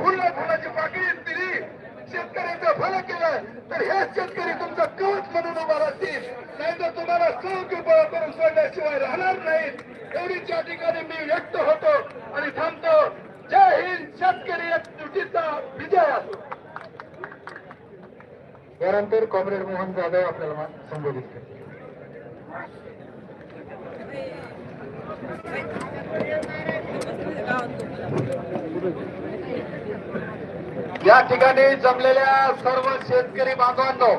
फुलला फुलाची पाकळी दिली. शेतकऱ्याचं भलं केलं. तर हे शेतकरी तुमचा कवच म्हणून उभा राहतील. नाही तर तुम्हाला सौख्य बळ करून सोडल्याशिवाय राहणार नाहीत. एवढीच या ठिकाणी मी व्यक्त होतो आणि थांबतो. जय हिंद. शेतकरी एकजुटीचा विजय असो. यानंतर कॉम्रेड मोहन जाधव आपल्याला संबोधित करतील. या ठिकाणी जमलेल्या सर्व शेतकरी बांधवांनो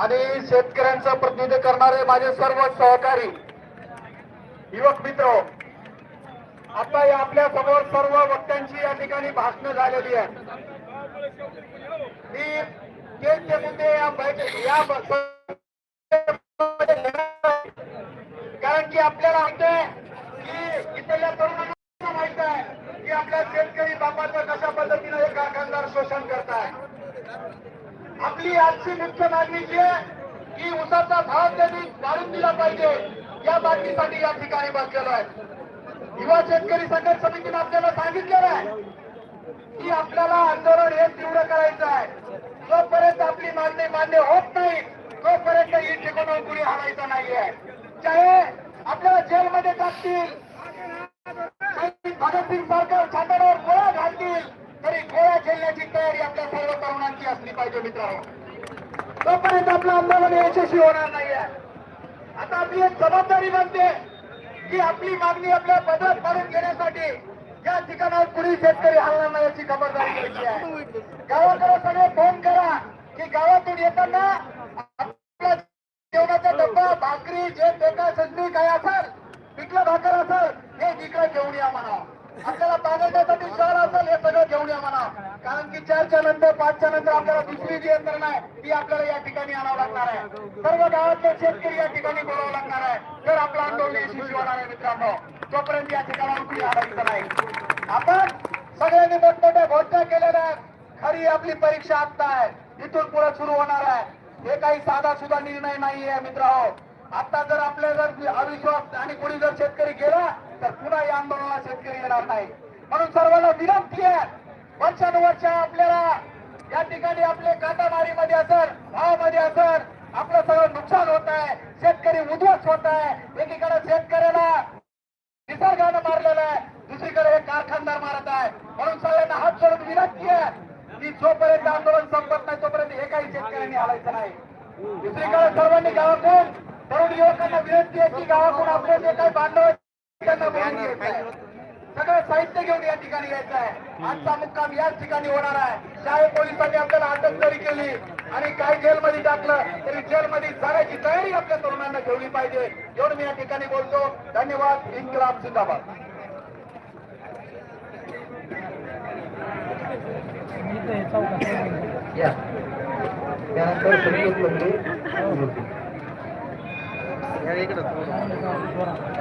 आणि शेतकऱ्यांचं प्रतिनिधित्व करणारे माझे सर्व सहकारी युवक मित्र आता या आपल्यासमोर सर्व वक्त्यांची या ठिकाणी भाषणं झालेली आहेत. मी तेच मुद्दे या बैठक या कारण की आपल्याला माहीत आहे की इथल्या तरुणांना माहीत आहे की आपल्या शेतकरी बापाचं कशा पद्धतीने हे कारखानदार शोषण करतात आपली आजची मुख्य मागणी जी आहे की उसाचा भाव त्यांनी वाढून दिला पाहिजे. या मागणीसाठी या ठिकाणी बसलेलो आहे. युवा शेतकरी संघर्ष समितीने आपल्याला सांगितलेलं आहे की आपल्याला आंदोलन हे तीव्र करायचं आहे. जोपर्यंत आपली मागणी मान्य होत नाही तोपर्यंत ही ठिकाणून कुणी हाणायचं नाहीये. चाहे आपल्याला जेलमध्ये टाकतील. भगतसिंग सारखं झेलण्याची तयारी आपल्या सर्व तरुणांची असली पाहिजे मित्रांनो. तोपर्यंत आपलं आंदोलन यशस्वी होणार नाहीये. आता आपली एक जबाबदारी बनते की आपली मागणी आपल्या पदरात पाडून घेण्यासाठी या ठिकाणावर कुणी शेतकरी हलणार नाही याची खबरदारी घ्यायची आहे. गावाकडे सगळे फोन करा की गावातून येताना आपला जेवणाचा डब्बा भाकरी जे पेटा संधी काय असेल पिकलं भाकर असेल हे इकडे घेऊन या म्हणा. आपल्याला बांधण्यासाठी शहर असेल हे सगळं घेऊन या म्हणा. कारण की चारच्या नंतर पाचच्या नंतर आपल्याला दुसरी जी यंत्रणा आहे ती आपल्याला या ठिकाणी आणावं लागणार आहे. सर्व गावातले शेतकरी या ठिकाणी बोलावं लागणार आहे. तर आपलं आंदोलन यशस्वी होणार आहे मित्रांनो तोपर्यंत या ठिकाणी कुणी नाही. आपण सगळ्यांनी मोठमोठ्या घोषणा केलेल्या आहेत. खरी आपली परीक्षा आता आहे. इथून पुढे सुरू होणार आहे. हे काही साधा सुद्धा निर्णय नाही आहे मित्र आता जर आपल्या जर अविश्वास आणि कोणी जर शेतकरी गेला तर पुन्हा या आंदोलनाला शेतकरी येणार नाही. म्हणून सर्वांना विनंती आहे वर्षानुवर्ष आपल्याला या ठिकाणी आपले काटामारीमध्ये असर भावामध्ये असर आपलं सगळं नुकसान होत आहे शेतकरी उद्ध्वस्त होत आहे. एकीकडे शेतकऱ्याला निसर्गानं मारलेलं आहे दुसरीकडे हे कारखानदार मारत आहे. म्हणून सगळ्यांना हात जोडून विनंती आहे की जोपर्यंत आंदोलन संपत नाही तोपर्यंत हे काही शेतकऱ्यांनी हालायचं नाही. दुसरीकडे सर्वांनी गावातून तरुण युवकांना विनंती आहे. की गावातून आपले जे काही बांधव आहेत, त्यांना बोलून घ्यायचं. सगळं साहित्य घेऊन या ठिकाणी यायचं आहे. आजचा मुक्काम याच ठिकाणी होणार आहे. शाळे पोलिसांनी आपल्याला अटक जरी केली आणि काही जेलमध्ये टाकलं तरी जेलमध्ये जाण्याची तयारी आपल्या तरुणांना ठेवली पाहिजे. एवढं मी या ठिकाणी बोलतो. धन्यवाद. इन्कलाब जिंदाबाद. त्यानंतर கிடையாது